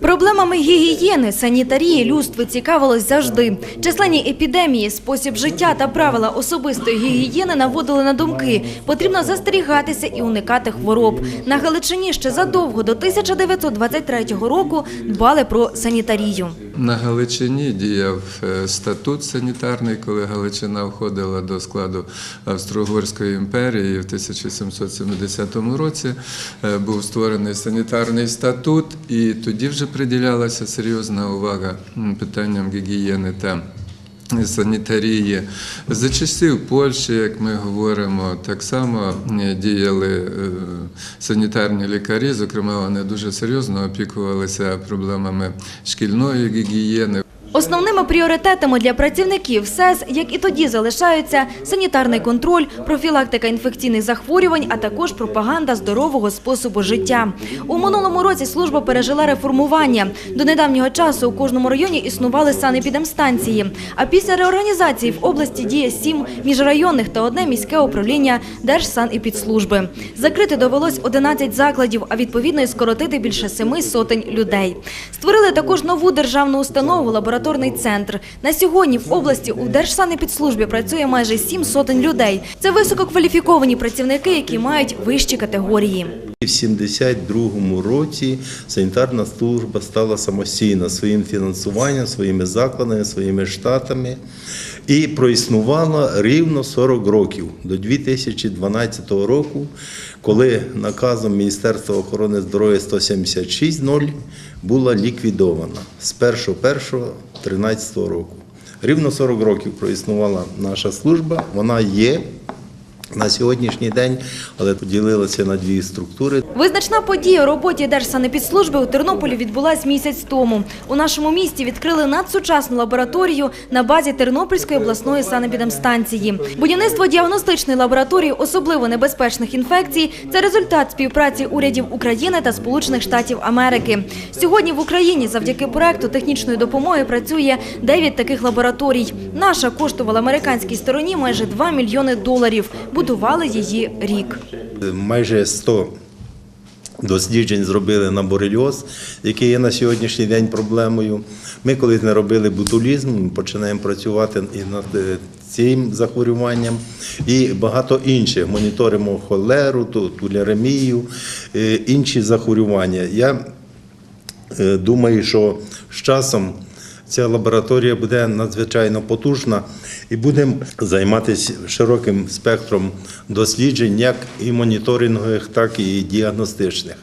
Проблемами гігієни, санітарії людство цікавилось завжди. Численні епідемії, спосіб життя та правила особистої гігієни наводили на думки. Потрібно застерігатися і уникати хвороб. На Галичині ще задовго до 1923 року дбали про санітарію. На Галичині діяв е, статут санітарний, коли Галичина входила до складу Австро-Угорської імперії. В 1770 році е, був створений санітарний статут, і тоді вже приділялася серйозна увага питанням гігієни та санітарії. За часів Польщі, як ми говоримо, так само е, діяли е, санітарні лікарі. Зокрема, вони дуже серйозно опікувалися проблемами шкільної гігієни. Основними пріоритетами для працівників СЕС, як і тоді, залишаються санітарний контроль, профілактика інфекційних захворювань, а також пропаганда здорового способу життя. У минулому році служба пережила реформування. До недавнього часу у кожному районі існували санепідемстанції. А після реорганізації в області діє сім міжрайонних та одне міське управління Держсанепідслужби. Закрити довелось 11 закладів, а відповідно і скоротити більше семи сотень людей. Створили також нову державну установу лабораторний центр. На сьогодні в області у Держсанепідслужбі працює майже сім сотень людей. Це висококваліфіковані працівники, які мають вищі категорії. В 72-му році санітарна служба стала самостійна своїм фінансуванням, своїми закладами, своїми штатами і проіснувала рівно 40 років до 2012 року, коли наказом Міністерства охорони здоров'я 176.0 була ліквідована з 1.1.13 року. Рівно 40 років проіснувала наша служба, вона є на сьогоднішній день, але поділилася на дві структури. Визначна подія у роботі Держсанепідслужби у Тернополі відбулась місяць тому. У нашому місті відкрили надсучасну лабораторію на базі Тернопільської обласної санепідемстанції. Будівництво діагностичної лабораторії особливо небезпечних інфекцій – це результат співпраці урядів України та Сполучених Штатів Америки. Сьогодні в Україні завдяки проекту технічної допомоги працює 9 таких лабораторій. Наша коштувала американській стороні майже 2 мільйони доларів. Будували її рік. Майже 100 досліджень зробили на борельоз, який є на сьогоднішній день проблемою. Ми колись не робили бутулізм, починаємо працювати і над е, цим захворюванням, і багато інших. Моніторимо холеру, ту- туляремію, е, інші захворювання. Я Е, Думаю, що з часом ця лабораторія буде надзвичайно потужна і будемо займатися широким спектром досліджень, як і моніторингових, так і діагностичних.